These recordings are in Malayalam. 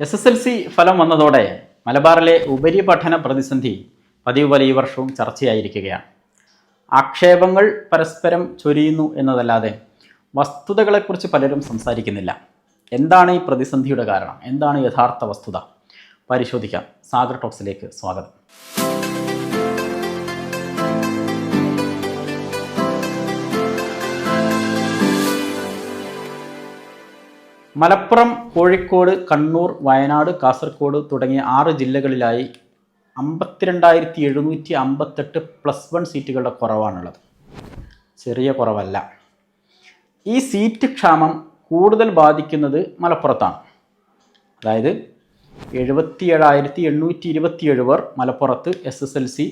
എസ് എസ് എൽ സി ഫലം വന്നതോടെ മലബാറിലെ ഉപരിപഠന പ്രതിസന്ധി പതിവ് പോലെ ഈ വർഷവും ചർച്ചയായിരിക്കുകയാണ്. ആക്ഷേപങ്ങൾ പരസ്പരം ചൊരിയുന്നു എന്നതല്ലാതെ വസ്തുതകളെക്കുറിച്ച് പലരും സംസാരിക്കുന്നില്ല. എന്താണ് ഈ പ്രതിസന്ധിയുടെ കാരണം? എന്താണ് യഥാർത്ഥ വസ്തുത? പരിശോധിക്കാം. സാഗർ ടോക്സിലേക്ക് സ്വാഗതം. മലപ്പുറം കോഴിക്കോട് കണ്ണൂർ വയനാട് കാസർഗോഡ് തുടങ്ങിയ ആറ് ജില്ലകളിലായി അമ്പത്തിരണ്ടായിരത്തി എഴുന്നൂറ്റി അമ്പത്തെട്ട് പ്ലസ് വൺ സീറ്റുകളുടെ കുറവാണുള്ളത്. ചെറിയ കുറവല്ല. ഈ സീറ്റ് ക്ഷാമം കൂടുതൽ ബാധിക്കുന്നത് മലപ്പുറത്താണ്. അതായത് എഴുപത്തി ഏഴായിരത്തി എണ്ണൂറ്റി ഇരുപത്തിയേഴ് പേർ മലപ്പുറത്ത് എസ് എസ് എൽ സി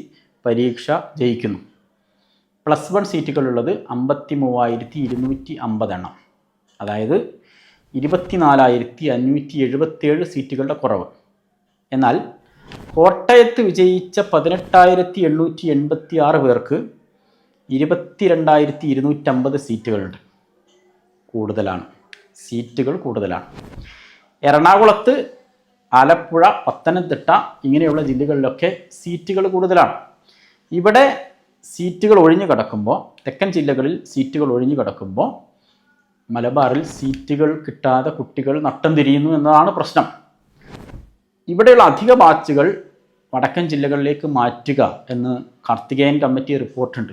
പരീക്ഷ ജയിക്കുന്നു. പ്ലസ് വൺ സീറ്റുകളുള്ളത് അമ്പത്തി മൂവായിരത്തി ഇരുന്നൂറ്റി അമ്പത് എണ്ണം അതായത് ഇരുപത്തിനാലായിരത്തി അഞ്ഞൂറ്റി എഴുപത്തേഴ് സീറ്റുകളുടെ കുറവ്. എന്നാൽ കോട്ടയത്ത് വിജയിച്ച പതിനെട്ടായിരത്തി എണ്ണൂറ്റി എൺപത്തി ആറ് പേർക്ക് ഇരുപത്തിരണ്ടായിരത്തി ഇരുന്നൂറ്റമ്പത് സീറ്റുകളുണ്ട്. കൂടുതലാണ്. സീറ്റുകൾ കൂടുതലാണ്. എറണാകുളത്ത് ആലപ്പുഴ പത്തനംതിട്ട ഇങ്ങനെയുള്ള ജില്ലകളിലൊക്കെ സീറ്റുകൾ കൂടുതലാണ്. ഇവിടെ സീറ്റുകൾ ഒഴിഞ്ഞു കിടക്കുമ്പോൾ തെക്കൻ ജില്ലകളിൽ സീറ്റുകൾ ഒഴിഞ്ഞു കിടക്കുമ്പോൾ മലബാറിൽ സീറ്റുകൾ കിട്ടാതെ കുട്ടികൾ നട്ടം തിരിയുന്നു എന്നതാണ് പ്രശ്നം. ഇവിടെയുള്ള അധിക ബാച്ചുകൾ വടക്കൻ ജില്ലകളിലേക്ക് മാറ്റുക എന്ന് കാർത്തികേയൻ കമ്മിറ്റി റിപ്പോർട്ടുണ്ട്.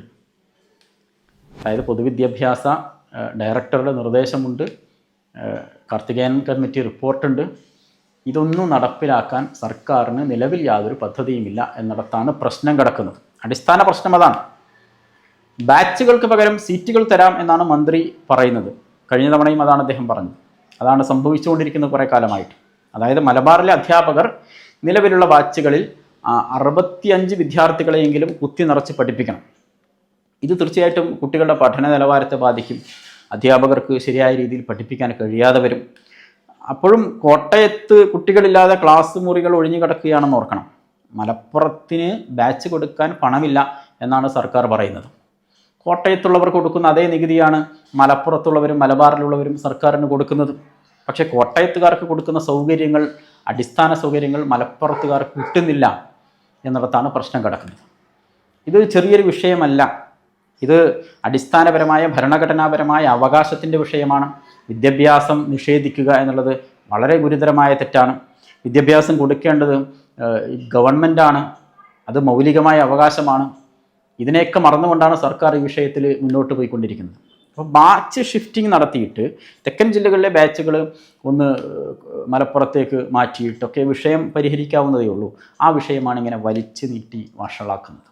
അതായത് പൊതുവിദ്യാഭ്യാസ ഡയറക്ടറുടെ നിർദ്ദേശമുണ്ട്. കാർത്തികേയൻ കമ്മിറ്റി റിപ്പോർട്ടുണ്ട്. ഇതൊന്നും നടപ്പിലാക്കാൻ സർക്കാരിന് നിലവിൽ യാതൊരു പദ്ധതിയുമില്ല എന്നിടത്താണ് പ്രശ്നം കിടക്കുന്നത്. അടിസ്ഥാന പ്രശ്നം അതാണ്. ബാച്ചുകൾക്ക് പകരം സീറ്റുകൾ തരാം എന്നാണ് മന്ത്രി പറയുന്നത്. കഴിഞ്ഞ തവണയും അതാണ് അദ്ദേഹം പറഞ്ഞത്. അതാണ് സംഭവിച്ചുകൊണ്ടിരിക്കുന്നത് കുറേ കാലമായിട്ട്. അതായത് മലബാറിലെ അധ്യാപകർ നിലവിലുള്ള ബാച്ചുകളിൽ അറുപത്തിയഞ്ച് വിദ്യാർത്ഥികളെയെങ്കിലും കുത്തി നിറച്ച് പഠിപ്പിക്കണം. ഇത് തീർച്ചയായിട്ടും കുട്ടികളുടെ പഠന നിലവാരത്തെ ബാധിക്കും. അധ്യാപകർക്ക് ശരിയായ രീതിയിൽ പഠിപ്പിക്കാൻ കഴിയാതെ വരും. അപ്പോഴും കോട്ടയത്ത് കുട്ടികളില്ലാതെ ക്ലാസ് മുറികൾ ഒഴിഞ്ഞു കിടക്കുകയാണെന്ന് ഓർക്കണം. മലപ്പുറത്തിന് ബാച്ച് കൊടുക്കാൻ പണമില്ല എന്നാണ് സർക്കാർ പറയുന്നത്. കോട്ടയത്തുള്ളവർ കൊടുക്കുന്ന അതേ നികുതിയാണ് മലപ്പുറത്തുള്ളവരും മലബാറിലുള്ളവരും സർക്കാരിന് കൊടുക്കുന്നത്. പക്ഷേ കോട്ടയത്തുകാർക്ക് കൊടുക്കുന്ന സൗകര്യങ്ങൾ അടിസ്ഥാന സൗകര്യങ്ങൾ മലപ്പുറത്തുകാർക്ക് കിട്ടുന്നില്ല എന്നിടത്താണ് പ്രശ്നം കിടക്കുന്നത്. ഇത് ചെറിയൊരു വിഷയമല്ല. ഇത് അടിസ്ഥാനപരമായ ഭരണഘടനാപരമായ അവകാശത്തിന്റെ വിഷയമാണ്. വിദ്യാഭ്യാസം നിഷേധിക്കുക എന്നുള്ളത് വളരെ ഗുരുതരമായ തെറ്റാണ്. വിദ്യാഭ്യാസം കൊടുക്കേണ്ടത് ഗവൺമെന്റാണ് അത് മൗലികമായ അവകാശമാണ്. ഇതിനെയൊക്കെ മറന്നുകൊണ്ടാണ് സർക്കാർ ഈ വിഷയത്തിൽ മുന്നോട്ട് പോയിക്കൊണ്ടിരിക്കുന്നത്. അപ്പോൾ ബാച്ച് ഷിഫ്റ്റിംഗ് നടത്തിയിട്ട് തെക്കൻ ജില്ലകളിലെ ബാച്ചുകൾ ഒന്ന് മലപ്പുറത്തേക്ക് മാറ്റിയിട്ടൊക്കെ വിഷയം പരിഹരിക്കാവുന്നതേ ഉള്ളൂ. ആ വിഷയമാണ് ഇങ്ങനെ വലിച്ചു നീട്ടി വഷളാക്കുന്നത്.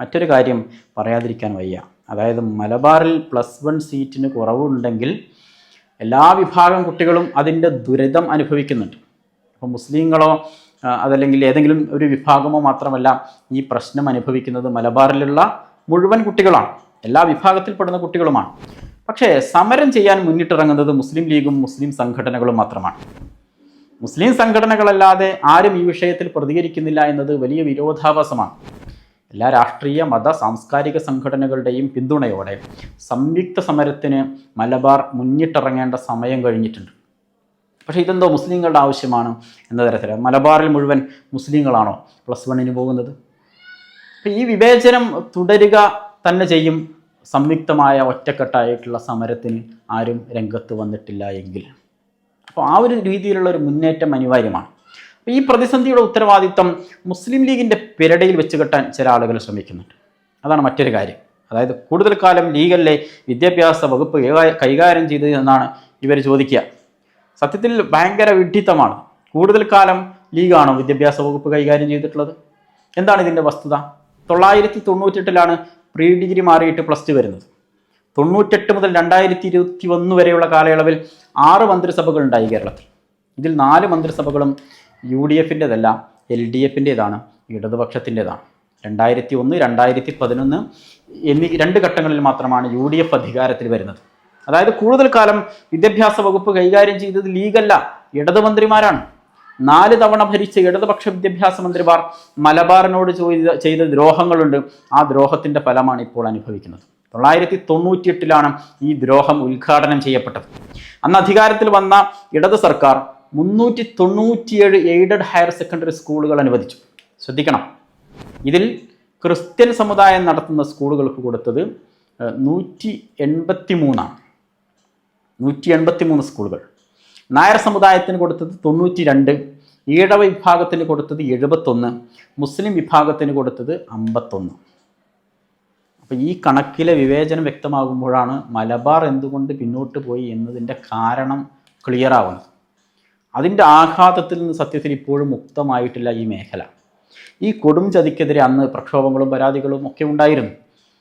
മറ്റൊരു കാര്യം പറയാതിരിക്കാൻ വയ്യ. അതായത് മലബാറിൽ പ്ലസ് വൺ സീറ്റിന് കുറവുണ്ടെങ്കിൽ എല്ലാ വിഭാഗം കുട്ടികളും അതിന്റെ ദുരിതം അനുഭവിക്കുന്നുണ്ട്. അപ്പോൾ മുസ്ലിങ്ങളോ അതല്ലെങ്കിൽ ഏതെങ്കിലും ഒരു വിഭാഗമോ മാത്രമല്ല ഈ പ്രശ്നം അനുഭവിക്കുന്നത് മലബാറിലുള്ള മുഴുവൻ കുട്ടികളാണ്. എല്ലാ വിഭാഗത്തിൽപ്പെടുന്ന കുട്ടികളുമാണ്. പക്ഷേ സമരം ചെയ്യാൻ മുന്നിട്ടിറങ്ങുന്നത് മുസ്ലിം ലീഗും മുസ്ലിം സംഘടനകളും മാത്രമാണ്. മുസ്ലിം സംഘടനകളല്ലാതെ ആരും ഈ വിഷയത്തിൽ പ്രതികരിക്കുന്നില്ല എന്നത് വലിയ വിരോധാഭാസമാണ്. എല്ലാ രാഷ്ട്രീയ മത സാംസ്കാരിക സംഘടനകളുടെയും പിന്തുണയോടെ സംയുക്ത സമരത്തിന് മലബാർ മുന്നിട്ടിറങ്ങേണ്ട സമയം കഴിഞ്ഞിട്ടുണ്ട്. പക്ഷേ ഇതെന്തോ മുസ്ലിങ്ങളുടെ ആവശ്യമാണ് എന്ന തരത്തിൽ മലബാറിൽ മുഴുവൻ മുസ്ലിങ്ങളാണോ? പ്ലസ് വണ്ണിന് പോകുന്നത്. ഈ വിവേചനം തുടരുക തന്നെ ചെയ്യും സംയുക്തമായ ഒറ്റക്കെട്ടായിട്ടുള്ള സമരത്തിന് ആരും രംഗത്ത് വന്നിട്ടില്ല എങ്കിൽ. അപ്പോൾ ആ ഒരു രീതിയിലുള്ള ഒരു മുന്നേറ്റം അനിവാര്യമാണ്. അപ്പോൾ ഈ പ്രതിസന്ധിയുടെ ഉത്തരവാദിത്തം മുസ്ലിം ലീഗിന്റെ പിരടയിൽ വെച്ച് കെട്ടാൻ ചില ആളുകൾ ശ്രമിക്കുന്നുണ്ട്. അതാണ് മറ്റൊരു കാര്യം. അതായത് കൂടുതൽ കാലം ലീഗല്ലേ വിദ്യാഭ്യാസ വകുപ്പ് കൈകാര്യം ചെയ്തത് എന്നാണ് ഇവർ ചോദിക്കുക. സത്യത്തിൽ ഭയങ്കര വിഡ്ഢിത്തമാണ്. കൂടുതൽ കാലം ലീഗാണോ വിദ്യാഭ്യാസ വകുപ്പ് കൈകാര്യം ചെയ്തിട്ടുള്ളത്? എന്താണ് ഇതിന്റെ വസ്തുത? തൊള്ളായിരത്തി തൊണ്ണൂറ്റെട്ടിലാണ് പ്രീ ഡിഗ്രി മാറിയിട്ട് പ്ലസ് ടു വരുന്നത്. തൊണ്ണൂറ്റെട്ട് മുതൽ രണ്ടായിരത്തി ഇരുപത്തി ഒന്ന് വരെയുള്ള കാലയളവിൽ ആറ് മന്ത്രിസഭകൾ ഉണ്ടായി കേരളത്തിൽ. ഇതിൽ നാല് മന്ത്രിസഭകളും യു ഡി എഫിന്റെതല്ല എൽ ഡി എഫിന്റേതാണ് ഇടതുപക്ഷത്തിന്റെതാണ്. രണ്ടായിരത്തി ഒന്ന് രണ്ടായിരത്തി പതിനൊന്ന് എന്നീ രണ്ട് ഘട്ടങ്ങളിൽ മാത്രമാണ് യു ഡി എഫ് അധികാരത്തിൽ വരുന്നത്. അതായത് കൂടുതൽ കാലം വിദ്യാഭ്യാസ വകുപ്പ് കൈകാര്യം ചെയ്തത് ലീഗല്ല ഇടതു മന്ത്രിമാരാണ് നാല് തവണ ഭരിച്ച ഇടതുപക്ഷ വിദ്യാഭ്യാസ മന്ത്രിമാർ മലബാറിനോട് ചെയ്ത ദ്രോഹങ്ങളുണ്ട്. ആ ദ്രോഹത്തിന്റെ ഫലമാണ് ഇപ്പോൾ അനുഭവിക്കുന്നത്. തൊള്ളായിരത്തി തൊണ്ണൂറ്റിയെട്ടിലാണ് ഈ ദ്രോഹം ഉദ്ഘാടനം ചെയ്യപ്പെട്ടത്. അന്ന് അധികാരത്തിൽ വന്ന ഇടത് സർക്കാർ മുന്നൂറ്റി തൊണ്ണൂറ്റിയേഴ് എയ്ഡഡ് ഹയർ സെക്കൻഡറി സ്കൂളുകൾ അനുവദിച്ചു. ശ്രദ്ധിക്കണം. ഇതിൽ ക്രിസ്ത്യൻ സമുദായം നടത്തുന്ന സ്കൂളുകൾക്ക് കൊടുത്തത് നൂറ്റി എൺപത്തി മൂന്നാണ് നൂറ്റി എൺപത്തി മൂന്ന് സ്കൂളുകൾ. നായർ സമുദായത്തിന് കൊടുത്തത് തൊണ്ണൂറ്റി രണ്ട് ഈഴവ വിഭാഗത്തിന് കൊടുത്തത് എഴുപത്തൊന്ന് മുസ്ലിം വിഭാഗത്തിന് കൊടുത്തത് അമ്പത്തൊന്ന്. അപ്പോൾ ഈ കണക്കിലെ വിവേചനം വ്യക്തമാകുമ്പോഴാണ് മലബാർ എന്തുകൊണ്ട് പിന്നോട്ട് പോയി എന്നതിന്റെ കാരണം ക്ലിയർ ആവുന്നത് അതിന്റെ ആഘാതത്തിൽ നിന്ന് സത്യത്തിൽ ഇപ്പോഴും മുക്തമായിട്ടില്ല ഈ മേഖല. ഈ കൊടും ചതിക്കെതിരെ അന്ന് പ്രക്ഷോഭങ്ങളും പരാതികളും ഒക്കെ ഉണ്ടായിരുന്നു.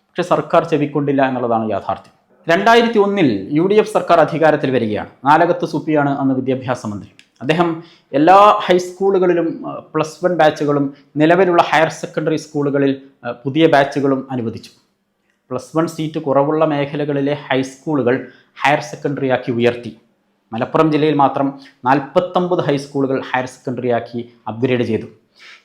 പക്ഷെ സർക്കാർ ചെവിക്കൊണ്ടില്ല എന്നുള്ളതാണ് യാഥാർത്ഥ്യം. രണ്ടായിരത്തി ഒന്നിൽ യു ഡി എഫ് സർക്കാർ അധികാരത്തിൽ വരികയാണ്. നാലകത്ത് സുപ്പിയാണ് അന്ന് വിദ്യാഭ്യാസ മന്ത്രി. അദ്ദേഹം എല്ലാ ഹൈസ്കൂളുകളിലും പ്ലസ് വൺ ബാച്ചുകളും നിലവിലുള്ള ഹയർ സെക്കൻഡറി സ്കൂളുകളിൽ പുതിയ ബാച്ചുകളും അനുവദിച്ചു. പ്ലസ് വൺ സീറ്റ് കുറവുള്ള മേഖലകളിലെ ഹൈസ്കൂളുകൾ ഹയർ സെക്കൻഡറി ആക്കി ഉയർത്തി. മലപ്പുറം ജില്ലയിൽ മാത്രം നാൽപ്പത്തൊമ്പത് ഹൈസ്കൂളുകൾ ഹയർ സെക്കൻഡറി ആക്കി അപ്ഗ്രേഡ് ചെയ്തു.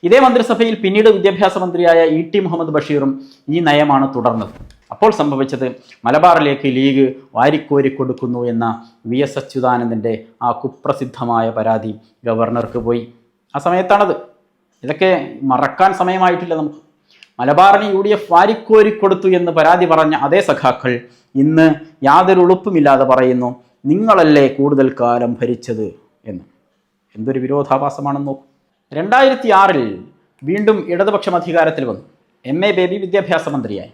ഇതേ മന്ത്രിസഭയിൽ പിന്നീട് വിദ്യാഭ്യാസ മന്ത്രിയായ ഇ ടി മുഹമ്മദ് ബഷീറും ഈ നയമാണ് തുടർന്നത്. അപ്പോൾ സംഭവിച്ചത് മലബാറിലേക്ക് ലീഗ് വാരിക്കോരി കൊടുക്കുന്നു എന്ന വി എസ് അച്യുതാനന്ദന്റെ ആ കുപ്രസിദ്ധമായ പരാതി ഗവർണർക്ക് പോയി. ആ സമയത്താണത്. ഇതൊക്കെ മറക്കാൻ സമയമായിട്ടില്ല നമുക്ക്. മലബാറിന് യു ഡി എഫ് വാരിക്കോരി കൊടുത്തു എന്ന് പരാതി പറഞ്ഞ അതേ സഖാക്കൾ ഇന്ന് യാതൊരു ഉളുപ്പുമില്ലാതെ പറയുന്നു നിങ്ങളല്ലേ കൂടുതൽ കാലം ഭരിച്ചത്? എന്ന്. എന്തൊരു വിരോധാഭാസമാണെന്ന് നോക്കും. രണ്ടായിരത്തി ആറിൽ വീണ്ടും ഇടതുപക്ഷം അധികാരത്തിൽ വന്നു. എം. എ. ബേബി വിദ്യാഭ്യാസ മന്ത്രിയായി.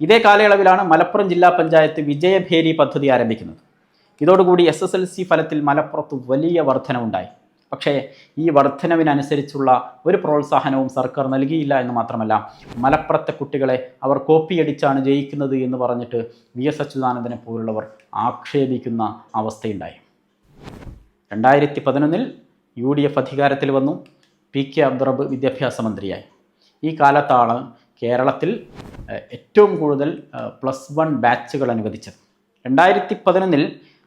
ഇതേ കാലയളവിലാണ് മലപ്പുറം ജില്ലാ പഞ്ചായത്ത് വിജയഭേരി പദ്ധതി ആരംഭിക്കുന്നത്. ഇതോടുകൂടി എസ് എസ് എൽ സി ഫലത്തിൽ മലപ്പുറത്ത് വലിയ വർധനവുണ്ടായി. പക്ഷേ ഈ വർധനവിനനുസരിച്ചുള്ള ഒരു പ്രോത്സാഹനവും സർക്കാർ നൽകിയില്ല എന്ന് മാത്രമല്ല മലപ്പുറത്തെ കുട്ടികളെ അവർ കോപ്പിയടിച്ചാണ് ജയിക്കുന്നത് എന്ന് പറഞ്ഞിട്ട് വി എസ് അച്യുതാനന്ദനെ പോലുള്ളവർ ആക്ഷേപിക്കുന്ന അവസ്ഥയുണ്ടായി. രണ്ടായിരത്തി പതിനൊന്നിൽ യു ഡി എഫ് അധികാരത്തിൽ വന്നു. പി കെ അബ്ദുറബ് വിദ്യാഭ്യാസ മന്ത്രിയായി. ഈ കാലത്താണ് കേരളത്തിൽ ഏറ്റവും കൂടുതൽ പ്ലസ് വൺ ബാച്ചുകൾ അനുവദിച്ചത്. രണ്ടായിരത്തി പതിനൊന്നിൽ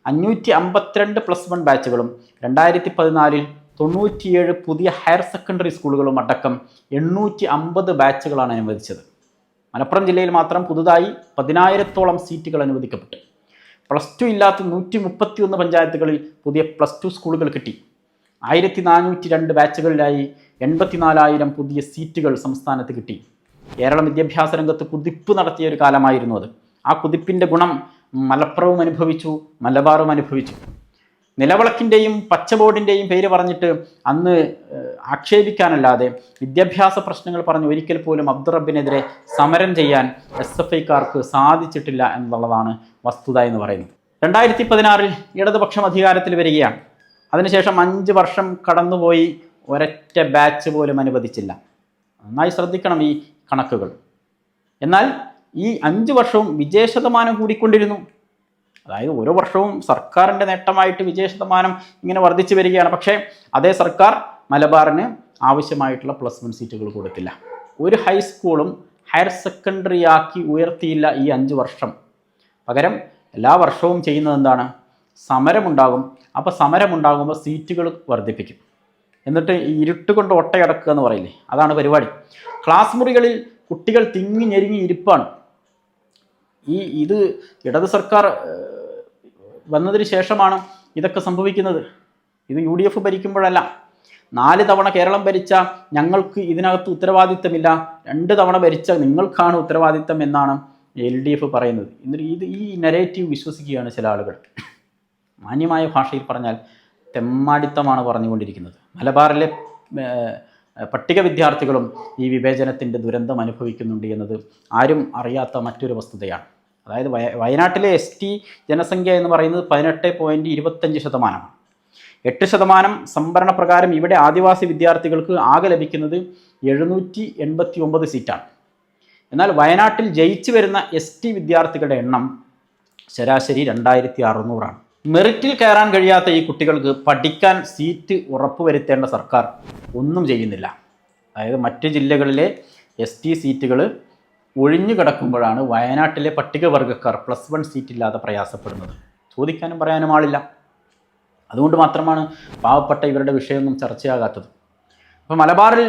അഞ്ഞൂറ്റി അമ്പത്തിരണ്ട് പ്ലസ് വൺ ബാച്ചുകളും രണ്ടായിരത്തി പതിനാലിൽ തൊണ്ണൂറ്റിയേഴ് പുതിയ ഹയർ സെക്കൻഡറി സ്കൂളുകളും അടക്കം എണ്ണൂറ്റി അമ്പത് ബാച്ചുകളാണ് അനുവദിച്ചത്. മലപ്പുറം ജില്ലയിൽ മാത്രം പുതുതായി പതിനായിരത്തോളം സീറ്റുകൾ അനുവദിക്കപ്പെട്ടു. പ്ലസ് ടു ഇല്ലാത്ത നൂറ്റി മുപ്പത്തി ഒന്ന് പഞ്ചായത്തുകളിൽ പുതിയ പ്ലസ് ടു സ്കൂളുകൾ കിട്ടി. ആയിരത്തി നാനൂറ്റി രണ്ട് ബാച്ചുകളിലായി എൺപത്തിനാലായിരം പുതിയ സീറ്റുകൾ സംസ്ഥാനത്ത് കിട്ടി. കേരളം വിദ്യാഭ്യാസ രംഗത്ത് കുതിപ്പ് നടത്തിയ ഒരു കാലമായിരുന്നു അത്. ആ കുതിപ്പിന്റെ ഗുണം മലപ്പുറവും അനുഭവിച്ചു മലബാറും അനുഭവിച്ചു. നിലവിളക്കിന്റെയും പച്ചബോർഡിന്റെയും പേര് പറഞ്ഞിട്ട് അന്ന് ആക്ഷേപിക്കാനല്ലാതെ വിദ്യാഭ്യാസ പ്രശ്നങ്ങൾ പറഞ്ഞ് ഒരിക്കൽ പോലും അബ്ദുറബിനെതിരെ സമരം ചെയ്യാൻ എസ് എഫ് ഐക്കാർക്ക് സാധിച്ചിട്ടില്ല എന്നുള്ളതാണ് വസ്തുത എന്ന് പറയുന്നത്. രണ്ടായിരത്തി പതിനാറിൽ ഇടതുപക്ഷം അധികാരത്തിൽ വരികയാണ്. അതിനുശേഷം അഞ്ച് വർഷം കടന്നുപോയി ഒരൊറ്റ ബാച്ച് പോലും അനുവദിച്ചില്ല. നന്നായി ശ്രദ്ധിക്കണം ഈ കണക്കുകൾ. എന്നാൽ ഈ അഞ്ച് വർഷവും വിജയശതമാനം കൂടിക്കൊണ്ടിരുന്നു. അതായത് ഓരോ വർഷവും സർക്കാരിന്റെ നേട്ടമായിട്ട് വിജയശതമാനം ഇങ്ങനെ വർദ്ധിച്ചു വരികയാണ്. പക്ഷേ അതേ സർക്കാർ മലബാറിന് ആവശ്യമായിട്ടുള്ള പ്ലസ് വൺ സീറ്റുകൾ കൊടുത്തില്ല. ഒരു ഹൈസ്കൂളും ഹയർ സെക്കൻഡറി ആക്കി ഉയർത്തിയില്ല ഈ അഞ്ച് വർഷം. പകരം എല്ലാ വർഷവും ചെയ്യുന്നത് എന്താണ്? സമരമുണ്ടാകും. അപ്പോൾ സമരമുണ്ടാകുമ്പോൾ സീറ്റുകൾ വർദ്ധിപ്പിക്കും. എന്നിട്ട് ഇരുട്ട് കൊണ്ട് ഒട്ടയടക്കുക എന്ന് പറയില്ലേ? അതാണ് പരിപാടി. ക്ലാസ് മുറികളിൽ കുട്ടികൾ തിങ്ങി ഞെരുങ്ങി ഇരിപ്പാണ്. ഈ ഇത് ഇടത് സർക്കാർ വന്നതിന് ശേഷമാണ് ഇതൊക്കെ സംഭവിക്കുന്നത്. ഇത് യു ഡി എഫ് ഭരിക്കുമ്പോഴല്ല. നാല് തവണ കേരളം ഭരിച്ച ഞങ്ങൾക്ക് ഇതിനകത്ത് ഉത്തരവാദിത്തമില്ല. രണ്ട് തവണ ഭരിച്ച നിങ്ങൾക്കാണ് ഉത്തരവാദിത്തം എന്നാണ് എൽ ഡി എഫ് പറയുന്നത്. എന്നിട്ട് ഇത് ഈ നെറേറ്റീവ് വിശ്വസിക്കുകയാണ് ചില ആളുകൾ. മാന്യമായ ഭാഷയിൽ പറഞ്ഞാൽ തെമ്മാടിത്തമാണ് പറഞ്ഞുകൊണ്ടിരിക്കുന്നത്. മലബാറിലെ പട്ടിക വിദ്യാർത്ഥികളും ഈ വിവേചനത്തിന്റെ ദുരന്തം അനുഭവിക്കുന്നുണ്ട് എന്നത് ആരും അറിയാത്ത മറ്റൊരു വസ്തുതയാണ്. അതായത് വയ വയനാട്ടിലെ എസ് ടി ജനസംഖ്യ എന്ന് പറയുന്നത് പതിനെട്ട് പോയിന്റ് ഇരുപത്തഞ്ച് ശതമാനമാണ് എട്ട് ശതമാനം സംവരണ പ്രകാരം ഇവിടെ ആദിവാസി വിദ്യാർത്ഥികൾക്ക് ആകെ ലഭിക്കുന്നത് എഴുന്നൂറ്റി എൺപത്തി ഒമ്പത് സീറ്റാണ്. എന്നാൽ വയനാട്ടിൽ ജയിച്ചു വരുന്ന എസ് ടി വിദ്യാർത്ഥികളുടെ എണ്ണം ശരാശരി രണ്ടായിരത്തി അറുന്നൂറാണ്. മെറിറ്റിൽ കയറാൻ കഴിയാത്ത ഈ കുട്ടികൾക്ക് പഠിക്കാൻ സീറ്റ് ഉറപ്പുവരുത്തേണ്ട സർക്കാർ ഒന്നും ചെയ്യുന്നില്ല. അതായത് മറ്റ് ജില്ലകളിലെ എസ് ടി സീറ്റുകൾ ഒഴിഞ്ഞു കിടക്കുമ്പോഴാണ് വയനാട്ടിലെ പട്ടികവർഗക്കാർ പ്ലസ് വൺ സീറ്റ് ഇല്ലാതെ പ്രയാസപ്പെടുന്നത്. ചോദിക്കാനും പറയാനും ആളില്ല. അതുകൊണ്ട് മാത്രമാണ് പാവപ്പെട്ട ഇവരുടെ വിഷയമൊന്നും ചർച്ചയാകാത്തത്. അപ്പോൾ മലബാറിൽ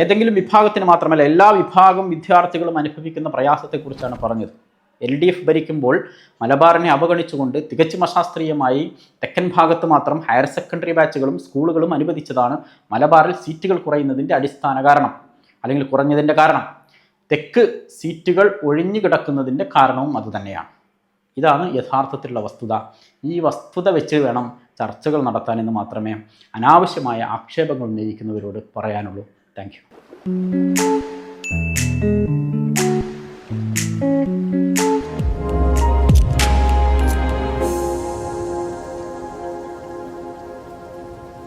ഏതെങ്കിലും വിഭാഗത്തിന് മാത്രമല്ല എല്ലാ വിഭാഗം വിദ്യാർത്ഥികളും അനുഭവിക്കുന്ന പ്രയാസത്തെക്കുറിച്ചാണ് പറഞ്ഞത്. എൽ ഡി എഫ് ഭരിക്കുമ്പോൾ മലബാറിനെ അവഗണിച്ചുകൊണ്ട് തികച്ചും അശാസ്ത്രീയമായി തെക്കൻ ഭാഗത്ത് മാത്രം ഹയർ സെക്കൻഡറി ബാച്ചുകളും സ്കൂളുകളും അനുവദിച്ചതാണ് മലബാറിൽ സീറ്റുകൾ കുറയുന്നതിന്റെ അടിസ്ഥാന കാരണം അല്ലെങ്കിൽ കുറഞ്ഞതിന്റെ കാരണം. തെക്ക് സീറ്റുകൾ ഒഴിഞ്ഞു കിടക്കുന്നതിന്റെ കാരണവും അതുതന്നെയാണ് ഇതാണ് യഥാർത്ഥത്തിലുള്ള വസ്തുത. ഈ വസ്തുത വെച്ച് വേണം ചർച്ചകൾ നടത്താനെന്ന് മാത്രമേ അനാവശ്യമായ ആക്ഷേപങ്ങൾ ഉന്നയിക്കുന്നവരോട് പറയാനുള്ളൂ. താങ്ക്